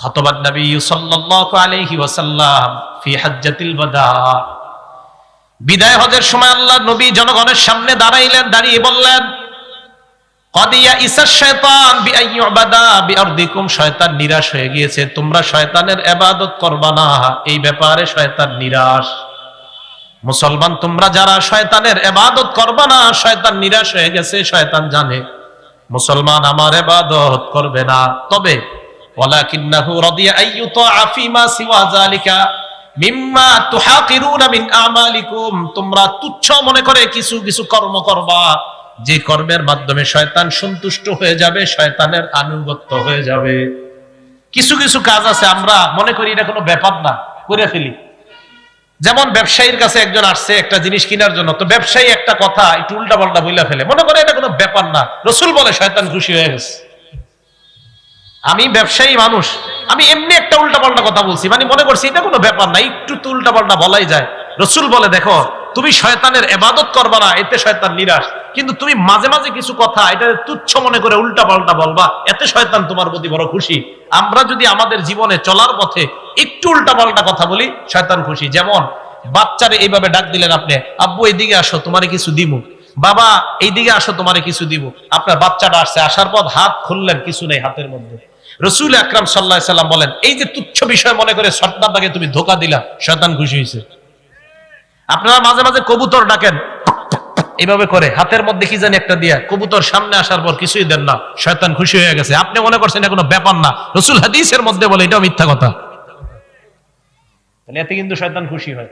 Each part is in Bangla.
খতবান নবী সাল্লাল্লাহু আলাইহি ওয়াসাল্লাম ফি হাজ্জাতিল বাদা বিদায় হজের সময় আল্লাহ নবী জনগণের সামনে দাঁড়াইলেন, দাঁড়িয়ে বললেন কদিয়া ইসা শয়তান বিআইয়ুবাদা বিআরদিকুম শয়তান নিরাশ হয়ে গিয়েছে, তোমরা শয়তানের ইবাদত করবা না, এই ব্যাপারে শয়তান নিরাশ। মুসলমান, তোমরা যারা শয়তানের ইবাদত করবা না, শয়তান নিরাশ হয়ে গেছে, শয়তান জানে, মুসলমান আমার ইবাদত করবে না। তবে ওয়ালাকিন্নাহু তোমরা তুচ্ছ মনে করে কিছু কিছু কর্ম করবা। যে কর্মের মাধ্যমে শয়তান সন্তুষ্ট হয়ে যাবে, শয়তানের আনুগত্য হয়ে যাবে। কিছু কিছু কাজ আছে, আমরা মনে করি এটা কোনো ব্যাপার না, করে ফেলি। যেমন ব্যবসায়ীর কাছে একজন আসছে একটা জিনিস কেনার জন্য, তো ব্যবসায়ী একটা কথা, একটু উল্টা পাল্টা বইলা ফেলে। মনে করে এটা কোনো ব্যাপার না। রসুল বলে, শয়তান খুশি হয়ে গেছে। আমি ব্যবসায়ী মানুষ, আমি এমনি একটা উল্টা পাল্টা কথা বলছি মানে মনে করছি এটা কোনো ব্যাপার না, একটু তো উল্টা পাল্টা বলাই যায়। রসুল বলে, দেখো, তুমি শয়তানের এবাদত করবা না, এতে শয়তান নিরাশ। কিন্তু তুমি মাঝে মাঝে কিছু কথা, এটা তুচ্ছ মনে করে উল্টা পাল্টা বলবা, এতে শয়তান তোমার প্রতি বড় খুশি। আমরা যদি আমাদের জীবনে চলার পথে একটু উল্টা পাল্টা কথা বলি, শয়তান খুশি। যেমন, বাচ্চারে এইভাবে ডাক দিলেন আপনি, আব্বু এইদিকে আসো, তোমারে কিছু দিব বাবা, এইদিকে আসো, তোমারে কিছু দিব আপনার বাচ্চাটা আসছে, আসার পর হাত খুললেন, কিছু নেই হাতের মধ্যে। রসুল আকরাম সাল্লাহ সাল্লাম বলেন, এই যে তুচ্ছ বিষয় মনে করে সন্তানটাকে তুমি ধোকা দিলা, শয়তান খুশি হয়েছে আপনারা মাঝে মাঝে কবুতর ডাকেন, এইভাবে করে, হাতের মধ্যে কি জানি একটা দিয়া, কবুতর সামনে আসার পর কিছুই দেন না, শয়তান খুশি হয়ে গেছে। আপনি মনে করছেন এটা কোনো ব্যাপার না, রসুল হাদিসের মধ্যে বলে, এটাও মিথ্যা কথা। এতে কিন্তু শয়তান খুশি হয়।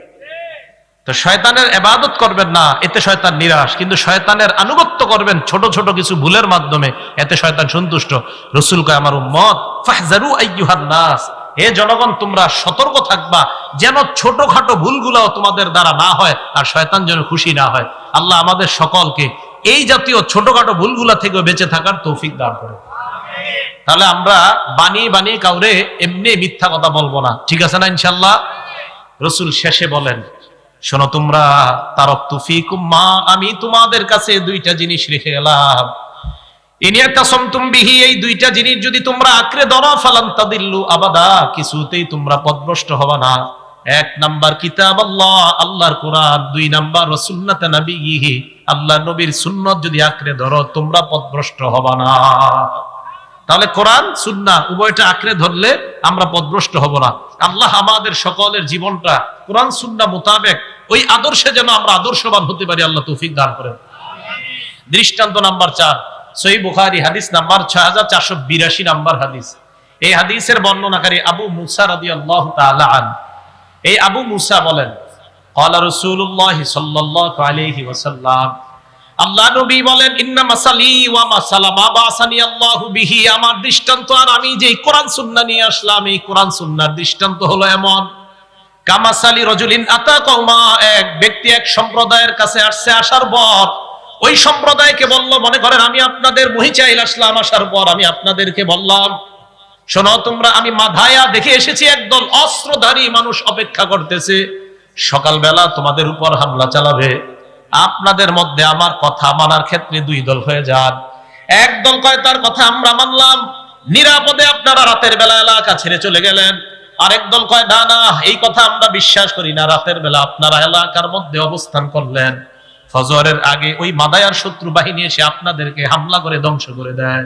তো শয়তানের এবাদত করবেন না, এতে শয়তান নিরাশ। কিন্তু শয়তানের আনুগত্য করবেন ছোট ছোট কিছু ভুলের মাধ্যমে, এতে শয়তান সন্তুষ্ট। রসুল কয়, আমার উম্মত, ফাহজারু নাস। হে জনগণ, তোমরা সতর্ক থাকবা, যেন ছোটখাটো ভুলগুলাও তোমাদের দ্বারা না হয় আর শয়তান যেন খুশি না হয়। আল্লাহ আমাদের সকলকে এই জাতীয় ছোটখাটো ভুলগুলা থেকে বেঁচে থাকার তৌফিক দান করে তাহলে আমরা বানিয়ে বানিয়ে কাউরে এমনি মিথ্যা কথা বলব না। ঠিক আছে না ইনশাল্লাহ রসুল শেষে বলেন শোনো, তোমরা তারক তুফিকুম মা, আমি তোমাদের কাছে দুইটা জিনিস রেখে গেলাম। এক নাম্বার কিতাব আল্লাহ দুই নাম্বার আল্লাহ নবীর সুন্নত যদি আঁকড়ে ধরো, তোমরা পদভ্রষ্ট হবা না। তাহলে কোরআন, সুন্না উভয়টা আঁকড়ে ধরলে আমরা পদভ্রষ্ট হব না। আল্লাহ আমাদের সকলের জীবনটা কোরআন, সুন্না মোতাবেক ওই আদর্শে যেন আমরা আদর্শবান হতে পারি, আল্লাহ তৌফিক দান করেন। দৃষ্টান্ত নাম্বার চার, সহি বুখারি হাদিস নাম্বার ছয় হাজার চারশো বিরাশি নাম্বার হাদিস। এই হাদিসের বর্ণনাকারী আবু মুসা রাদি আল্লাহ আন। এই আবু মুসা বলেন কলা রসুল্লাহ সাল্লাহ আলহি ওসাল্লাম আল্লাহ নবী বলেন ইন্না মাসালি ওয়া মাসালা মা বাসানি আল্লাহু বিহি। আমার দৃষ্টান্ত আর আমি যে কোরআন সুন্নাহ নিয়ে আসলাম, এই কোরআন সুন্নাহর দৃষ্টান্ত হলো এমন। কামাসালি রজুলিন আতা কওমা, এক ব্যক্তি এক সম্প্রদায়ের কাছে আসছে, আসার পর ওই সম্প্রদায়কে বলল, মনে করেন আমি আপনাদের মহিচাইল আসলাম, আসার পর আমি আপনাদেরকে বললাম, শোনো তোমরা, আমি মাধায়া দেখে এসেছি, একদল অস্ত্রধারী মানুষ অপেক্ষা করতেছে। সকালবেলা তোমাদের উপর হামলা চালাবে। আপনাদের মধ্যে আমার কথা মানার ক্ষেত্রে দুই দল হয়ে যান। এক দল কয়, তার কথা আমরা মানলাম। নিরাপদে আপনারা রাতের বেলা এলাকা ছেড়ে চলে গেলেন। আরেক দল কয়, না না, এই কথা আমরা বিশ্বাস করি না। রাতের বেলা আপনারা এলাকার মধ্যে অবস্থান করলেন। ফজরের আগে ওই মাদায়ার শত্রু বাহিনী এসে আপনাদেরকে হামলা করে ধ্বংস করে দেয়।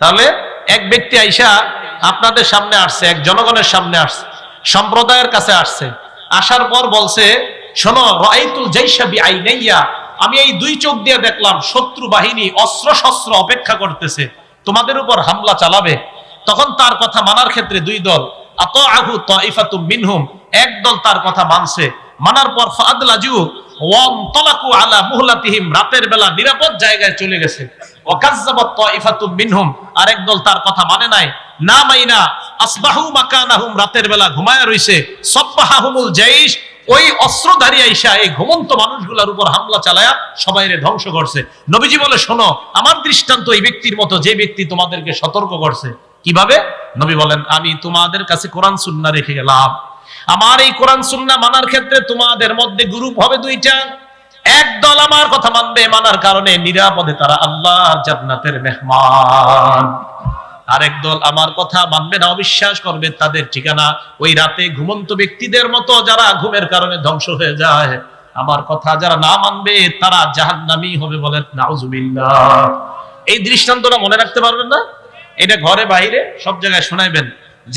তাহলে এক ব্যক্তি আইসা আপনাদের সামনে আসছে, এক জনগণের সামনে আসছে, সম্প্রদায়ের কাছে আসছে। আসার পর বলছে শোনো রাইতুল জাইশাবি আইনাইয়া আমি এই দুই চোখ দিয়ে দেখলাম শত্রু বাহিনী অস্ত্র শস্ত্র অপেক্ষা করতেছে, তোমাদের উপর হামলা চালাবে। তখন তার কথা মানার ক্ষেত্রে দুই দল আত আহু তাইফাতুম মিনহুম, এক দল তার কথা মানছে। মানার পর ফাদলাজু ওয়াম তলাকু আলা মুহলাতিহিম, রাতের বেলা নিরাপদ জায়গায় চলে গেছে। ওয়াকাজ্জাবাত তাইফাতুম মিনহুম, আরেক দল তার কথা মানে নাই। না মাইনা, আসবাহু মাকানাহুম, রাতের বেলা ঘুমায়া রইছে। সব্বাহাহুমুল জাইশ ওই অস্ত্রধারী আইসা এই ঘুমন্ত মানুষগুলোর উপর হামলা চালায়া সবাইরে ধ্বংস করছে। নবীজি বলে, শোনো, আমার দৃষ্টান্ত এই ব্যক্তির মতো, যে ব্যক্তি তোমাদেরকে সতর্ক করছে। কীভাবে? নবী বলেন, আমি তোমাদের কাছে কোরআন, সুন্না রেখে গেলাম। আমার এই কোরআন, সুন্না মানার ক্ষেত্রে তোমাদের মধ্যে গ্রুপ হবে দুইটা। এক দল আমার কথা মানবে, মানার কারণে নিরাপদে তারা আল্লাহ জান্নাতের মেহমান। আরেক দল আমার কথা মানবে না, অবিশ্বাস করবে তাদের ঠিকানা। ওই রাতে ঘুমন্ত ব্যক্তিদের মতো যারা ঘুমের কারণে ধ্বংস হয়ে যায়, আমার কথা যারা না মানবে তারা জাহান্নামী হবে বলেন নাউজুবিল্লাহ। এই দৃষ্টান্তটা মনে রাখতে পারবেন না? এটা ঘরে বাইরে সব জায়গায় শোনাইবেন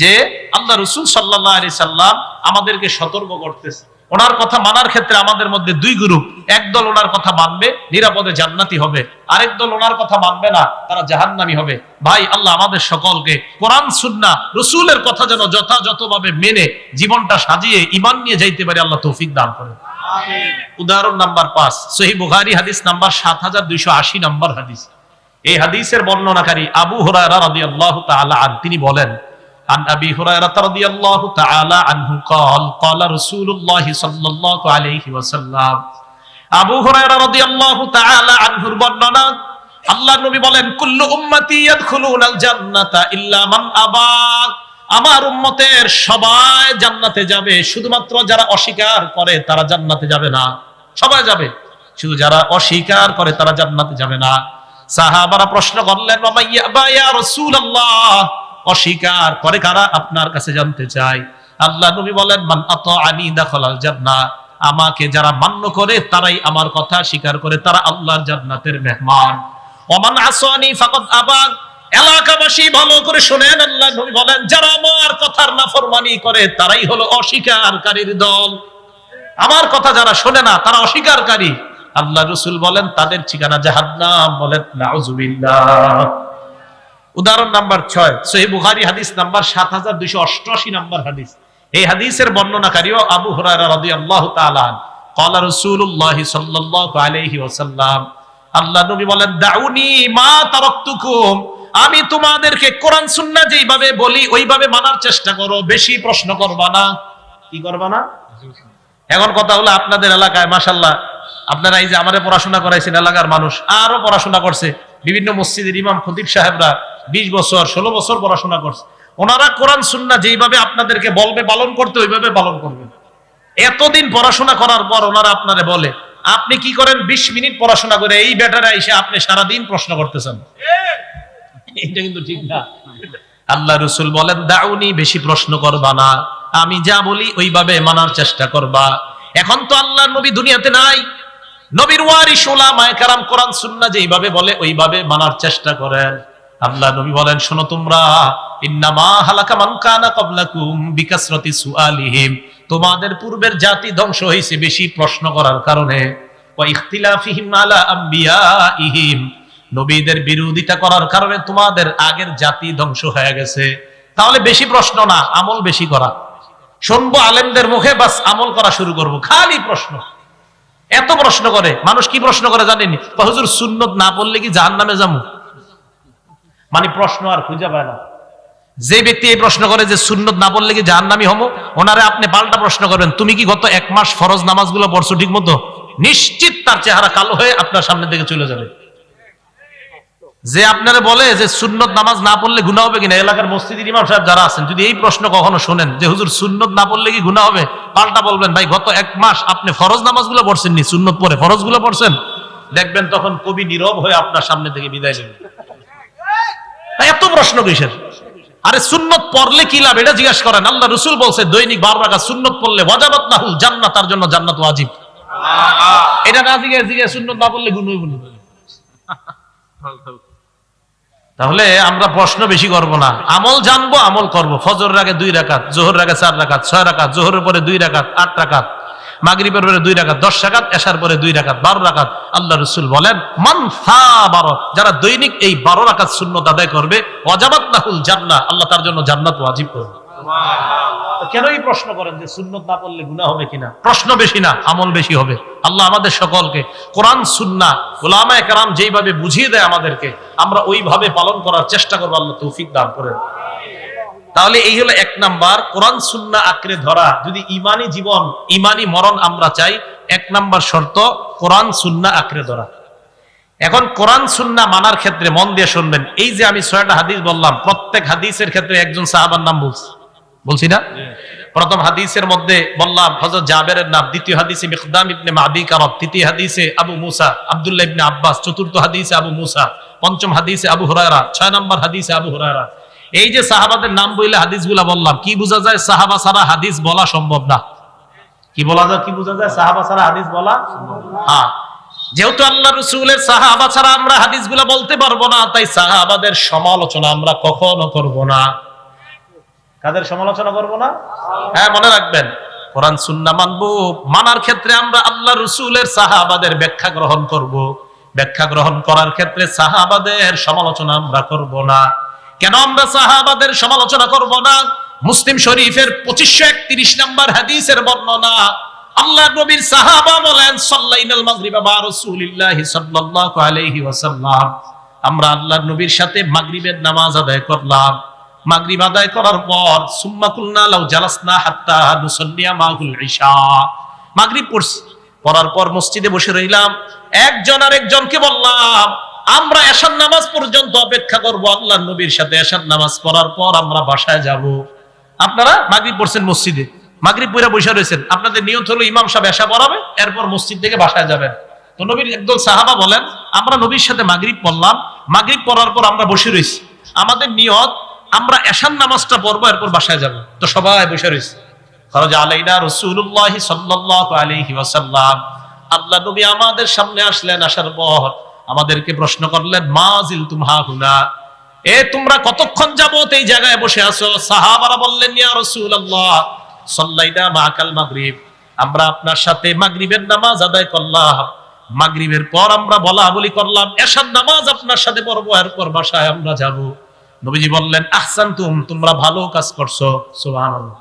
যে, আল্লাহ রসুল সাল্লাহ আলি সাল্লাম আমাদেরকে সতর্ক করতেছে। ওনার কথা মানার ক্ষেত্রে আমাদের মধ্যে দুই গ্রুপ। একদল ওনার কথা মানবে নিরাপদে জান্নাতি হবে। আরেক দল ওনার কথা মানবে না তারা জাহান্নামি হবে। ভাই আল্লাহ আমাদের সকলকে কোরআন সুন্না রসুলের কথা যেন যথাযথভাবে মেনে জীবনটা সাজিয়ে ইমান নিয়ে যাইতে পারে আল্লাহ তৌফিক দান করে উদাহরণ নাম্বার পাঁচ সহি বুখারি হাদিস নাম্বার সাত হাজার দুইশো আশি নাম্বার হাদিস। এই হাদিসের বর্ণনাকারী আবু হুরায়রা রাদিয়াল্লাহু তাআলা তিনি বলেন عن ابي هريره رضي الله تعالى عنه قال قال رسول الله صلى الله عليه وسلم আবু হুরায়রা রাদিয়াল্লাহু তাআলা আনহুর বর্ণনা আল্লাহ নবী বলেন কুল্লু উম্মতি ইয়াদখুলুনাল জান্নাতা ইল্লা মান আবা আমার উম্মতের সবাই জান্নাতে যাবে শুধুমাত্র যারা অস্বীকার করে তারা জান্নাতে যাবে না সবাই যাবে শুধু যারা অস্বীকার করে তারা জান্নাতে যাবে না সাহাবারা প্রশ্ন করলেন মামা ইয়াবা ইয়া রাসূলুল্লাহ অস্বীকার করে কারা? আপনার কাছে জানতে চাই। আল্লাহ নবী বলেন, মান আতাআনি দাখালাল জান্নাহ আমাকে যারা মান্য করে, তারাই আমার কথা স্বীকার করে, তারা আল্লাহর জান্নাতের মেহমান। ওমান আসানি ফাকাদ আবা। এলাকাবাসী ভালো করে শুনেন, আল্লাহ নবী বলেন, যারা আমার কথার নাফরমানি করে, তারাই হলো অস্বীকারীর দল। আমার কথা যারা শোনে না, তারা অস্বীকারী আল্লাহ রসুল বলেন, তাদের ঠিকানা জাহান্নাম। বলেন, নাউজুবিল্লাহ। উদাহরণ নাম্বার ছয় সোহেব বুহারি হাদিস নাম্বার সাত হাজার দুইশো অষ্টআশি নাম্বার হাদিস। এই হাদিসের বর্ণনাকারীও আবু আল্লাহ তালান কলা রসুল্লাহ আল্লাহ নবী বলেন, দাউনি মা আমি তোমাদেরকে কোরআন যেইভাবে বলি, ওইভাবে মানার চেষ্টা করো, বেশি প্রশ্ন করবা না। কি করবা না? এখন কথা হলো আপনাদের এলাকায়, মাশাআল্লাহ, আপনারা এই যে আমার পড়াশোনা করাইছেন, এলাকার মানুষ আরও পড়াশোনা করছে। বিভিন্ন মসজিদের ইমাম খতিব সাহেবরা বিশ বছর, ষোলো বছর পড়াশোনা করছে। ওনারা কোরআন সুন্না যেইভাবে আপনাদেরকে বলবে, পালন করতে ওইভাবে পালন করবে। এতদিন পড়াশোনা করার পর ওনারা আপনারে বলে, আপনি কি করেন? বিশ মিনিট পড়াশোনা করে এই বেটারা এসে আপনি সারাদিন প্রশ্ন করতেছেন। এটা কিন্তু ঠিক না। আল্লাহ রসুল বলেন, দাউনি বেশি প্রশ্ন করবা না। আমি যা বলি ওইভাবে মানার চেষ্টা করবা। এখন তো আল্লাহ নবী দুনিয়াতে নাই। নবীর ওয়ারিস ওলামায়ে কারাম কোরআন সুন্নাহ যেইভাবে বলে, ওইভাবে মানার চেষ্টা করেন। আল্লাহ নবী বলেন, শোনো তোমরা, ইন্নামা হালাকা সুআলিহিম। তোমাদের পূর্বের জাতি ধ্বংস হয়েছে বেশি প্রশ্ন করার কারণে। ওয়া ইখতিলাফিহিম আলা নবীদের বিরোধিতা করার কারণে তোমাদের আগের জাতি ধ্বংস হয়ে গেছে। তাহলে বেশি প্রশ্ন না, আমল বেশি করা। শুনব আলেমদের মুখে, বাস আমল করা শুরু করব। খালি প্রশ্ন। এত প্রশ্ন করে, মানুষ কি প্রশ্ন করে জানেনি হুজুর, সুন্নত না পড়লে কি জাহান নামে যাব? মানে প্রশ্ন আর খুঁজে পায় না। যে ব্যক্তি এই প্রশ্ন করে যে সুন্নত না পড়লে কি জাহান নামি হব? ওনারে আপনি পাল্টা প্রশ্ন করবেন, তুমি কি গত এক মাস ফরজ নামাজগুলো পড়ছো ঠিক মতো নিশ্চিত তার চেহারা কালো হয়ে আপনার সামনে থেকে চলে যাবে। যে আপনারা বলে যে সুন্নত নামাজ না পড়লে গুণা হবে কিনা এলাকার মসজিদের ইমাম সাহেব যারা আছেন যদি এই প্রশ্ন কখনো শোনেন যে হুজুর সুন্নত না পড়লে কি গুণা হবে পাল্টা বলবেন ভাই গত এক মাস আপনি ফরজ নামাজগুলো পড়ছেন নি সুন্নত পরে ফরজগুলো পড়ছেন? দেখবেন তখন কবি নীরব হয়ে আপনার সামনে থেকে বিদায় নেবে। এত প্রশ্ন কিসের? আরে সুন্নত পড়লে কি লাভ? এটা জিজ্ঞাসা করেন। আল্লাহ রসুল বলছে দৈনিক বার রাখা সুন্নত পড়লে ওয়াজাবাত না হুল জান্নাত তার জন্য জান্নাত ওয়াজিব। এটা না জিজ্ঞাসা জিজ্ঞাসা সুন্নত না পড়লে গুণ হইব না। তাহলে আমরা প্রশ্ন বেশি করব না। আমল জানব, আমল করব। ফজর রাগে দুই রাকাত জোহর আগে চার রাকাত, ছয় রাকাত, জোহরের পরে দুই রাকাত, আট রাকাত, মাগরিবের পরে দুই রাকাত, দশ রাকাত এসার পরে দুই রাকাত, বারো রাকাত। আল্লাহ রসুল বলেন, মান বারো যারা দৈনিক এই বারো রাকাত শূন্য আদায় করবে অজাবাত নাহুল জান্না আল্লাহ তার জন্য জান্নাত ওয়াজিব করবে। তো কেনই প্রশ্ন করেন যে সুন্নত না পড়লে গুনাহ হবে কিনা? প্রশ্ন বেশি না, আমল বেশি হবে। আল্লাহ আমাদের সকলকে কোরআন সুন্না একরাম যেইভাবে বুঝিয়ে দেয় আমাদেরকে, আমরা ওইভাবে পালন করার চেষ্টা করব, আল্লাহ তৌফিক দান করেন। তাহলে এই হলো এক নাম্বার, কোরআন সুন্না আঁকড়ে ধরা। যদি ইমানি জীবন, ইমানি মরণ আমরা চাই, এক নাম্বার শর্ত, কোরআন সুন্না আঁকড়ে ধরা। এখন কোরআন সুন্না মানার ক্ষেত্রে মন দিয়ে শুনবেন। এই যে আমি ছয়টা হাদিস বললাম, প্রত্যেক হাদিসের ক্ষেত্রে একজন সাহাবার নাম বলছি। বলছি না? প্রথম হাদিসের মধ্যে বললাম, হযরত জাবেরের নাম, দ্বিতীয় হাদিসে মিকদাম ইবনে মাদি কারব তৃতীয় হাদিসে আবু মুসা, আব্দুল্লাহ ইবনে আব্বাস, চতুর্থ হাদিসে আবু মুসা, পঞ্চম হাদিসে আবু হুরায়রা, ছয় নম্বর হাদিসে আবু হুরায়রা। এই যে সাহাবাদের নাম বইলে হাদিসগুলা বললাম, কি বোঝা যায় সাহাবা ছাড়া হাদিস বলা সম্ভব না? কি বলা যায়, কি বোঝা যায় সাহাবা ছাড়া হাদিস বলা হ্যাঁ। যেহেতু আল্লাহ রসুলের সাহাবা ছাড়া আমরা হাদিসগুলা বলতে পারব না, তাই সাহাবাদের সমালোচনা আমরা কখনো করব না। কাদের সমালোচনা করব না? হ্যাঁ মনে রাখবেন, কোরআন সুন্না মানবো, মানার ক্ষেত্রে আমরা আল্লাহ রসুলের সাহাবাদের ব্যাখ্যা গ্রহণ করব। ব্যাখ্যা গ্রহণ করার ক্ষেত্রে সাহাবাদের সমালোচনা আমরা করব না। কেন আমরা সাহাবাদের সমালোচনা করব না? মুসলিম শরীফের পঁচিশশো একত্রিশ নম্বর হাদিসের বর্ণনা, আল্লাহ নবীর সাহাবা বলেন, সাল্লাইনাল মাগরিবা বা রাসূলিল্লাহি সাল্লাল্লাহু আলাইহি ওয়াসাল্লাম। আমরা আল্লাহর নবীর সাথে মাগরিবের নামাজ আদায় করলাম। আদায় করার পর, সুম্মা লাউ হাত্তা মাহুল মাগরিব পড়ছি। পড়ার পর মসজিদে বসে রইলাম। একজন আর একজনকে বললাম, আমরা নামাজ পর্যন্ত অপেক্ষা করব আল্লাহর নবীর সাথে এশার নামাজ পড়ার পর আমরা বাসায় যাব। আপনারা মাগরিব পড়ছেন মসজিদে। মাগরিব পড়ে বসে রয়েছেন। আপনাদের নিয়ত হলো ইমাম সাহেব এশা পড়াবে, এরপর মসজিদ থেকে বাসায় যাবেন। তো নবীর একদল সাহাবা বলেন, আমরা নবীর সাথে মাগরিব পড়লাম। মাগরিব পড়ার পর আমরা বসে রয়েছি। আমাদের নিয়ত আমরা এশান নামাজটা পড়ব, এরপর বাসায় যাব। তো সবাই বসে রয়েছে। খরচ আলাইনা রসুল্লাহ সাল্লাহ আলাইহি ওয়াসাল্লাম। আল্লাহ নবী আমাদের সামনে আসলেন আসার পর আমাদেরকে প্রশ্ন করলেন মাজিল তুমহা হুনা এ, তোমরা কতক্ষণ যাবত এই জায়গায় বসে আছো? সাহাবারা বললেন, ইয়া রাসূলুল্লাহ, সাল্লাইনা মাকাল মাগরিব। আমরা আপনার সাথে মাগরিবের নামাজ আদায় করলাম। মাগরিবের পর আমরা বলা বলি করলাম, এশার নামাজ আপনার সাথে পড়ব, এরপর বাসায় আমরা যাব। নবীজি বললেন আহসান তুম তোমরা ভালো কাজ করছ। সুবহানাল্লাহ।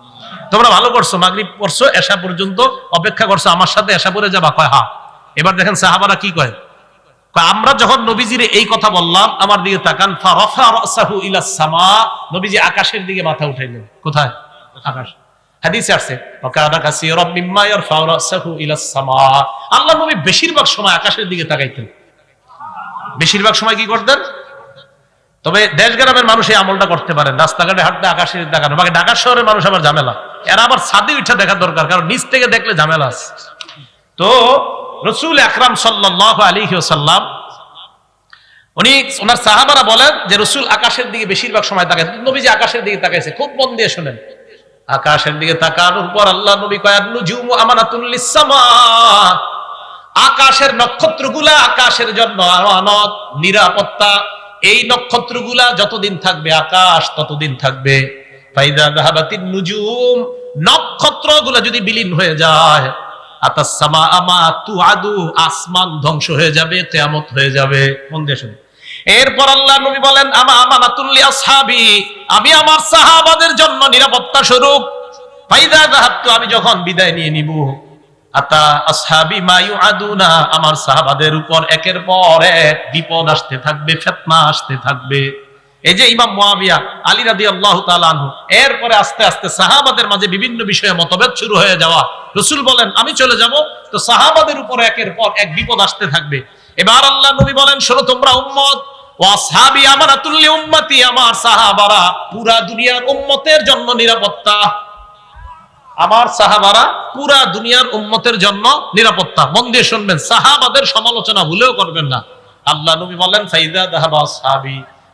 তোমরা ভালো করছ, মাগরিব পড়ছো, এশা পর্যন্ত অপেক্ষা করছ, আমার সাথে এশা পড়ে যাবা। কয়, হা। এবার দেখেন সাহাবারা কি কয়? আমরা যখন নবীজির এই কথা বললাম, আমার দিকে তাকান ইলা সামা। নবীজি আকাশের দিকে মাথা উঠাইলেন। কোথায়? আকাশ। হাদিসে আছে ইলা সামা। আল্লাহ নবী বেশিরভাগ সময় আকাশের দিকে তাকাইতেন। বেশিরভাগ সময় কি করতেন? তবে দেশ গ্রামের মানুষ এই আমলটা করতে পারেন রাস্তাঘাটে হাঁটতে, আকাশের দেখানো বাকি ঢাকা শহরের মানুষ আবার ঝামেলা। এরা আবার ছাদে উঠে দেখার দরকার, কারণ নিচ থেকে দেখলে ঝামেলা আছে। তো রসুল আকরাম সাল্লাহ আলী সাল্লাম উনি ওনার সাহাবারা বলেন যে রসুল আকাশের দিকে বেশিরভাগ সময় তাকায় নবীজি আকাশের দিকে তাকাইছে, খুব মন দিয়ে শুনেন। আকাশের দিকে তাকানোর পর আল্লাহ নবী কয়ার নুজুম আমানাতুল্লিস সামা আকাশের নক্ষত্রগুলা আকাশের জন্য আমানত, নিরাপত্তা এই নক্ষত্রগুলা যতদিন থাকবে আকাশ, ততদিন থাকবে। নুজুম, নক্ষত্রগুলা যদি বিলীন হয়ে যায় আমা তুআদু, আসমান ধ্বংস হয়ে যাবে হয়ে যাবে। এরপর আল্লাহ নবী বলেন, আমা আমার সাহাবাদের জন্য নিরাপত্তা স্বরূপ। ফাইদা আমি যখন বিদায় নিয়ে নিব। আমার সাহাবাদের উপর একের পর এক বিপদ আসতে থাকবে, ফেতনা আসতে থাকবে। এই যে ইমাম আলী রাদি আল্লাহ এরপরে আস্তে আস্তে সাহাবাদের মাঝে বিভিন্ন বিষয়ে মতভেদ শুরু হয়ে যাওয়া। রসুল বলেন, আমি চলে যাব, তো সাহাবাদের উপর একের পর এক বিপদ আসতে থাকবে। এবার আল্লাহ নবী বলেন, শোনো তোমরা উম্মতি আমার সাহাবারা পুরা দুনিয়ার উম্মতের জন্য নিরাপত্তা। আমার সাহাবারা পুরা দুনিয়ার উম্মতের জন্য নিরাপত্তা। মন দিয়ে শুনবেন, সাহাবাদের সমালোচনা ভুলেও করবেন না। আল্লাহ নবী বলেন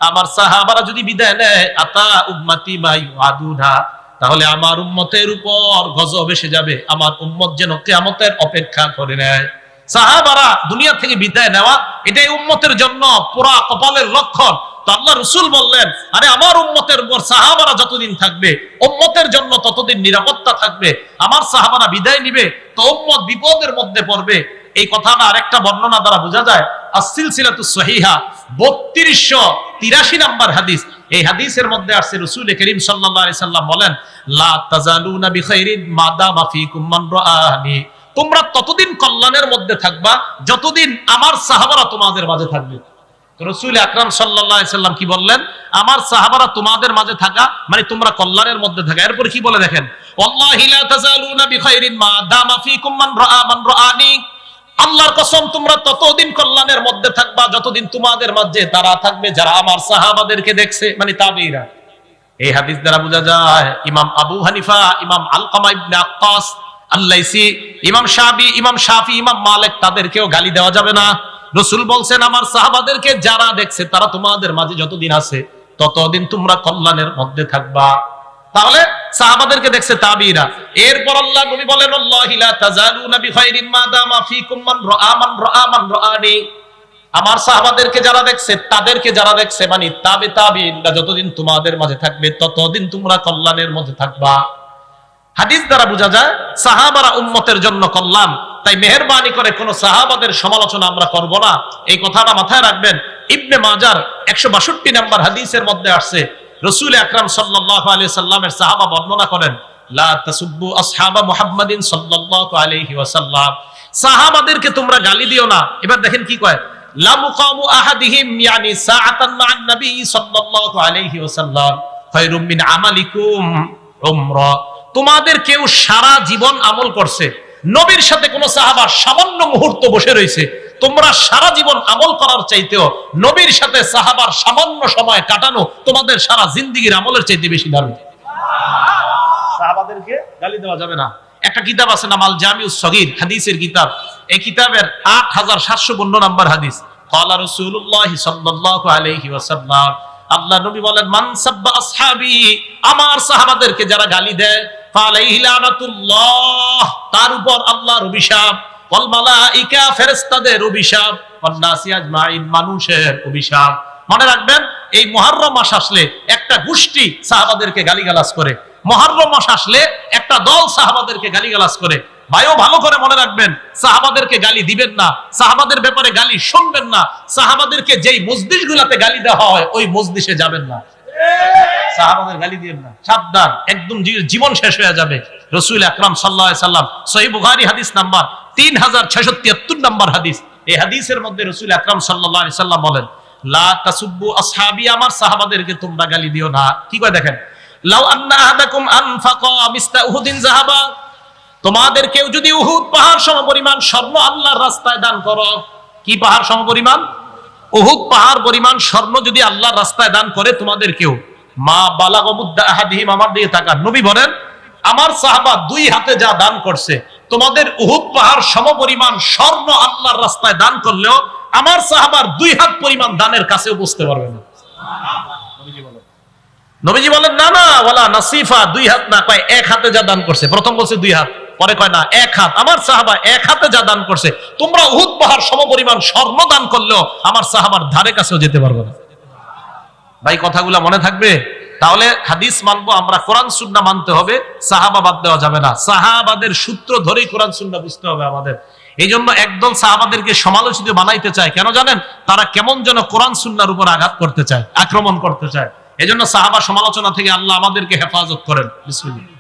আমার সাহাবারা যদি বিদায় নেয়, আতা উম্মাতি মাই আদুনা তাহলে আমার উম্মতের উপর গজব এসে যাবে। আমার উম্মত যেন কেয়ামতের অপেক্ষা করে নেয়। সাহাবারা দুনিয়া থেকে বিদায় নেওয়া, এটাই উম্মতের জন্য পুরা কপালের লক্ষণ। তো আল্লাহ রসুল বললেন, আরে আমার উম্মতের উপর সাহাবারা যতদিন থাকবে, উম্মতের জন্য ততদিন নিরাপত্তা থাকবে। আমার সাহাবারা বিদায় নিবে, তো উম্মত বিপদের মধ্যে পড়বে। এই কথাটা আরেকটা বর্ণনা দ্বারা বোঝা যায় আসিল সিলাতু সহিহা বত্রিশশো তিরাশি নাম্বার হাদিস। এই হাদিসের মধ্যে আসছে রসুল করিম আলাইহি সাল্লাম বলেন, লা রাআনি তোমরা ততদিন কল্যাণের মধ্যে থাকবা, যতদিন আমার সাহাবারা তোমাদের মাঝে থাকবে। রসুল আকরাম সাল্লাম কি বললেন? আমার সাহাবারা তোমাদের মাঝে থাকা মানে তোমরা কল্যাণের মধ্যে থাকা। এরপরে কি বলে দেখেন? আল্লাহর কসম, তোমরা ততদিন কল্যাণের মধ্যে থাকবা, যতদিন তোমাদের মাঝে তারা থাকবে, যারা আমার সাহাবাদেরকে দেখছে মানে তাবিরা। এই হাদিস দ্বারা বোঝা যায়, ইমাম আবু হানিফা, ইমাম আলকামা ইবনে আক্কাস আল্লাইসি, ইমাম শাবি ইমাম শাফি ইমাম তাদেরকেও গালি দেওয়া যাবে না। রসুল বলছেন, আমার সাহাবাদেরকে যারা দেখছে, তারা তোমাদের মাঝে যতদিন আছে, ততদিন তোমরা কল্যাণের মধ্যে থাকবা। তাহলে সাহাবাদেরকে দেখছে তাবিরা। এরপর আল্লাহ নবী বলেন, আল্লাহি লা তাজালুনা বিখাইরিন মা ফীকুম মান রাআ মান রাআ, মান রাআনি। আমার সাহাবাদেরকে যারা দেখছে, তাদেরকে যারা দেখছে মানে তাবে যতদিন তোমাদের মাঝে থাকবে, ততদিন তোমরা কল্যাণের মধ্যে থাকবা। হাদিস দ্বারা বোঝা যায়, সাহাবারা উম্মতের জন্য কল্যাণ। তাই মেহরবানি করে কোন সাহাবাদের সমালোচনা আমরা করব না। এই কথাটা মাথায় রাখবেন, ইবনে মাজার একশো বাষট্টি নাম্বার হাদিসের মধ্যে আসছে। রসুল আকরাম সাল্লাহ আলী সাল্লামের সাহাবা বর্ণনা করেন আমালিকুম তোমাদের কেউ সারা জীবন আমল করছে নবীর সাথে কোন সাহাবা সামান্য মুহূর্ত বসে রয়েছে তোমরা সারা জীবন আমল করার চাইতেও নবীর সাথে সাহাবার সামান্য সময় কাটানো তোমাদের সারা জিন্দিগির আমলের চাইতে বেশি দামি সাহাবাদেরকে গালি দেওয়া যাবে না একটা কিতাব আছে নাম আল জামিউস সগীর হাদিসের কিতাব এই কিতাবের আট হাজার সাতশো পনেরো নাম্বার হাদিস قال رسول الله صلى الله عليه وسلم আল্লাহ নবী বলেন, মান সাব্বা আসহাবি আমার সাহাবাদেরকে যারা গালি দেয়, ফালাইহি লানাতুল্লাহ তার উপর আল্লাহর অভিশাপ, ওয়াল মালাইকা ফেরেশতাদের অভিশাপ, ওয়ান নাসি আজমাইন মানুষের অভিশাপ। মনে রাখবেন, এই মুহররম মাস আসলে একটা গোষ্ঠী সাহাবাদেরকে গালিগালাজ করে। মহারম মাস আসলে একটা দল সাহাবাদেরকে গালিগালাজ করে। ভাইও ভালো করে মনে রাখবেন, সাহাবাদেরকে গালি দিবেন না, সাহাবাদের ব্যাপারে গালি শুনবেন না, সাহাবাদেরকে যেই মসজিদ গুলাতে গালি দেওয়া হয়, ওই মসজিদে যাবেন না। মধ্যে বলেন আমার সাহাবাদেরকে তোমরা গালি দিও না। কি করে দেখেন? তোমাদের কেউ যদি উহুদ পাহাড় সমপরিমাণ স্বর্ণ আল্লাহর রাস্তায় দান করো, কি পাহাড় সমপরিমাণ? উহুদ পাহাড় পরিমাণ স্বর্ণ যদি আল্লাহর রাস্তায় দান করে তোমাদের কেউ। মা বালাগমুদ্দা আহাদিহিম আমার দিকে তাকান। নবী বলেন, আমার সাহাবা দুই হাতে যা দান করছে, তোমাদের উহুদ পাহাড় সমপরিমাণ স্বর্ণ আল্লাহর রাস্তায় দান করলেও আমার সাহাবার দুই হাত পরিমাণ দানের কাছেও বুঝতে পারবে না। নবীজি বলেন, না না, ওয়ালা নাসিফা দুই হাত না, কয়, এক হাতে যা দান করছে। প্রথম বলছে দুই হাত। পরে কয় না, এক হাত। আমার সাহাবা এক হাতে যা দান করছে, তোমরা উহুদ পাহাড় সমপরিমাণ স্বর্ণ দান করলেও আমার সাহাবার ধারে কাছেও যেতে পারবে না। ভাই, কথাগুলো মনে থাকবে? তাহলে হাদিস মানবো আমরা, কোরআন সুন্না মানতে হবে, সাহাবা বাদ দেওয়া যাবে না। সাহাবাদের সূত্র ধরেই কোরআন সুন্না বুঝতে হবে আমাদের। এই জন্য একদল সাহাবাদেরকে সমালোচিত বানাইতে চায়। কেন জানেন? তারা কেমন যেন কোরআন সুন্নার উপর আঘাত করতে চায়, আক্রমণ করতে চায়। এজন্য সাহাবা সমালোচনা থেকে আল্লাহ আমাদেরকে হেফাজত করেন। বিসমিল্লাহ।